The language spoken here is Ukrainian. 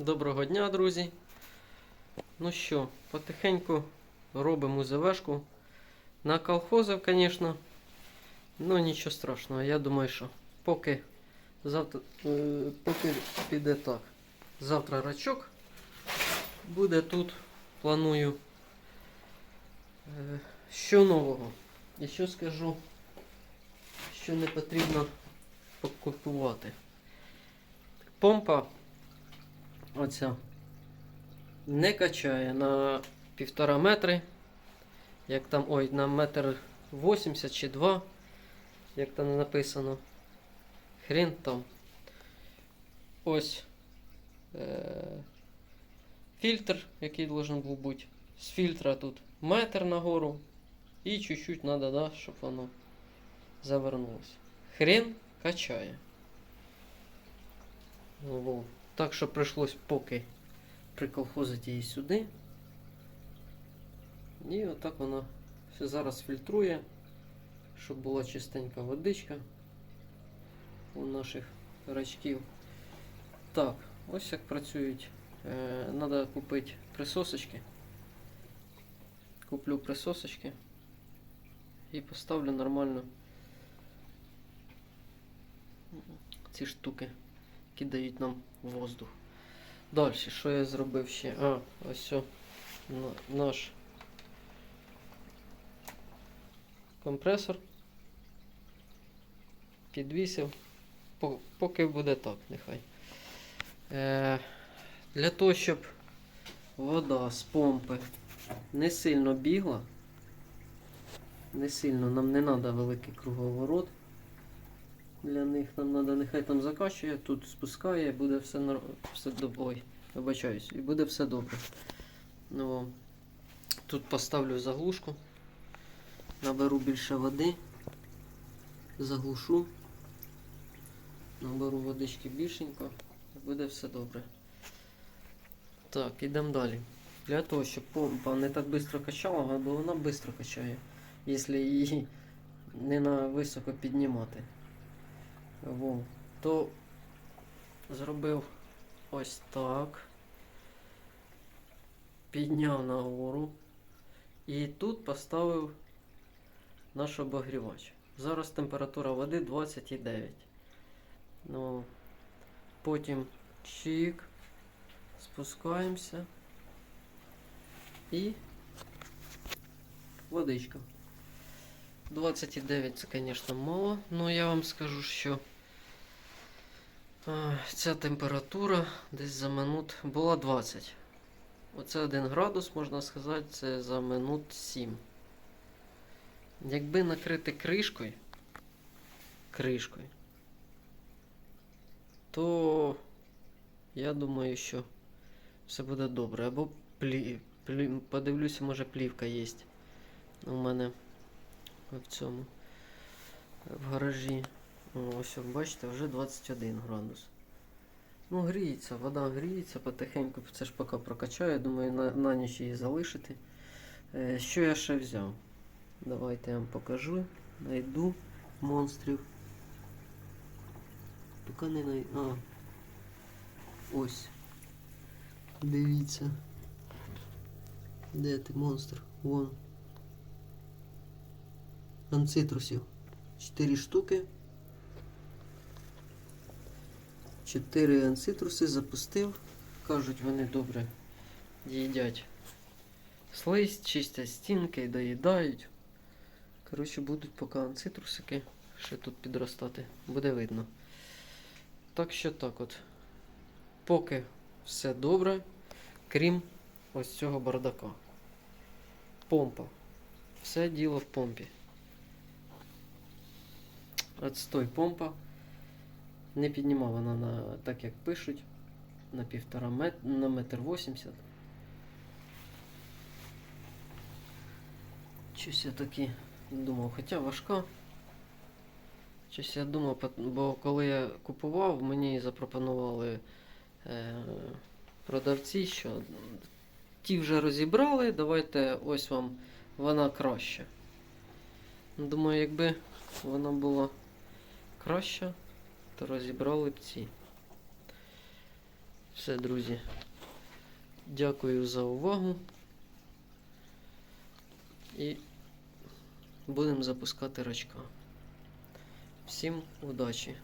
Доброго дня, друзі. Ну що, потихеньку робимо ЗВшку. На колхозів, звісно. Ну нічого страшного. Я думаю, що поки завтра е, поки піде так. Завтра рачок буде тут. Планую. Е, що нового? І що скажу, що не потрібно покупувати. Помпа оця не качає на півтора метри. Як там, ой, на метр 80 чи 2, як там написано. Хрен там. Ось е- фільтр, який должен був бути. З фільтра тут метр нагору. І чуть-чуть треба, да, щоб воно завернулося. Хрен качає. Во. Так що прийшлось поки приколхозити її сюди. І отак вона все зараз фільтрує, щоб була чистенька водичка у наших рачків. Так, ось як працюють. Треба купити присосочки. Куплю присосочки і поставлю нормально ці штуки які дають нам воздух. Далі, що я зробив ще? А, ось о, наш компресор. Підвісив. Поки буде так, нехай. Е, для того, щоб вода з помпи не сильно бігла, не сильно нам не треба великий круговорот. Для них нам треба, нехай там закачує, тут спускає, буде все все добре. Ой, вибачаюсь, і буде все добре. Ну, тут поставлю заглушку, наберу більше води, заглушу, наберу водички більшенько, і буде все добре. Так, ідемо далі. Для того, щоб помпа не так швидко качала, бо вона швидко качає, якщо її не на високо піднімати. Во. То зробив ось так. Підняв нагору. І тут поставив наш обогрівач. Зараз температура води 29. Ну, потім чик. Спускаємося. І водичка. 29 це, звісно, мало, але я вам скажу, що ця температура десь за минут була 20. Оце 1 градус, можна сказати, це за минут 7. Якби накрити кришкою, кришкою, то я думаю, що все буде добре. Або плі, плі, подивлюся, може плівка є у мене в цьому в гаражі. Ось бачите, вже 21 градус. Ну, гріється, вода гріється потихеньку, це ж поки прокачаю, думаю, на, на ніч її залишити. Е, що я ще взяв? Давайте я вам покажу. Найду монстрів. Поки не най... А. Ось. Дивіться. Де ти монстр? Вон. Анцитрусів. 4 штуки. 4 анцитруси запустив. Кажуть, вони добре їдять слизь, чистять стінки, доїдають. Коротше, будуть поки анцитрусики ще тут підростати. Буде видно. Так що так от. Поки все добре, крім ось цього бардака. Помпа. Все діло в помпі. Отстой помпа. Не піднімала вона на, так як пишуть, на півтора мет, на метр вісімдесят. Щось я таки думав, хоча важка. Щось я думав, бо коли я купував, мені запропонували е, продавці, що ті вже розібрали, давайте ось вам вона краща. Думаю, якби вона була краща, то розібрали б ці. Все, друзі. Дякую за увагу. І будемо запускати рачка. Всім удачі!